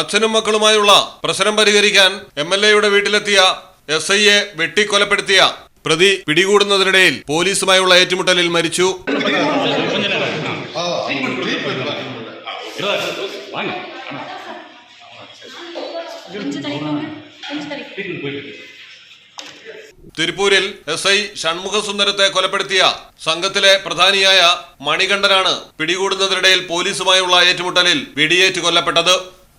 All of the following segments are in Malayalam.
അച്ഛനും മക്കളുമായുള്ള പ്രശ്നം പരിഹരിക്കാൻ എം എൽ എയുടെ വീട്ടിലെത്തിയ എസ് ഐയെ വെട്ടിക്കൊലപ്പെടുത്തിയ പ്രതി പിടികൂടുന്നതിനിടയിൽ പോലീസുമായുള്ള ഏറ്റുമുട്ടലിൽ മരിച്ചു. തിരുപ്പൂരിൽ എസ് ഐ ഷൺമുഖസുന്ദരത്തെ കൊലപ്പെടുത്തിയ സംഘത്തിലെ പ്രധാനിയായ മണികണ്ഠനാണ് പിടികൂടുന്നതിനിടയിൽ പോലീസുമായുള്ള ഏറ്റുമുട്ടലിൽ വെടിയേറ്റ് കൊല്ലപ്പെട്ടത്.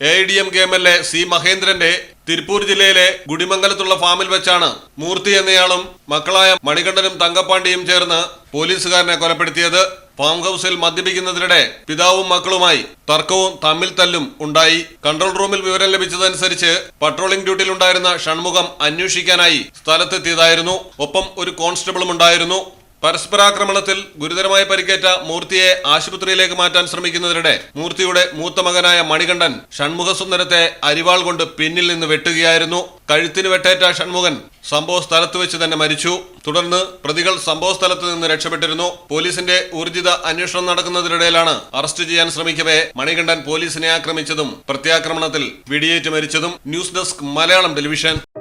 A I D M K M L A C മഹേന്ദ്രന്റെ Tiruppur ജില്ലയിലെ ഗുഡിമംഗലത്തുള്ള ഫാമിൽ വെച്ചാണ് മൂർത്തി എന്നയാളും മക്കളായ മണികണ്ഠനും തങ്കപ്പാണ്ടിയും ചേർന്ന് പോലീസുകാരനെ കൊലപ്പെടുത്തിയത്. ഫാം ഹൌസിൽ മദ്യപിക്കുന്നതിനിടെ പിതാവും മക്കളുമായി തർക്കവും തമ്മിൽ തല്ലും ഉണ്ടായി. കൺട്രോൾ റൂമിൽ വിവരം ലഭിച്ചതനുസരിച്ച് പട്രോളിംഗ് ഡ്യൂട്ടിയിലുണ്ടായിരുന്ന ഷൺമുഖം അന്വേഷിക്കാനായി സ്ഥലത്തെത്തിയതായിരുന്നു. ഒപ്പം ഒരു കോൺസ്റ്റബിളും ഉണ്ടായിരുന്നു. പരസ്പരാക്രമണത്തിൽ ഗുരുതരമായി പരിക്കേറ്റ മൂർത്തിയെ ആശുപത്രിയിലേക്ക് മാറ്റാൻ ശ്രമിക്കുന്നതിനിടെ മൂർത്തിയുടെ മൂത്ത മകനായ മണികണ്ഠൻ ഷൺമുഖസുന്ദരത്തെ അരിവാൾ കൊണ്ട് പിന്നിൽ നിന്ന് വെട്ടുകയായിരുന്നു. കഴുത്തിന് വെട്ടേറ്റ ഷൺമുഖൻ സംഭവ സ്ഥലത്ത് വെച്ച് തന്നെ മരിച്ചു. തുടർന്ന് പ്രതികൾ സംഭവ സ്ഥലത്ത് നിന്ന് രക്ഷപ്പെട്ടിരുന്നു. പോലീസിന്റെ ഊർജിത അന്വേഷണം നടക്കുന്നതിനിടയിലാണ് അറസ്റ്റ് ചെയ്യാൻ ശ്രമിക്കവേ മണികണ്ഠൻ പോലീസിനെ ആക്രമിച്ചതും പ്രത്യാക്രമണത്തിൽ വെടിയേറ്റ് മരിച്ചതും. News desk Malayalam television.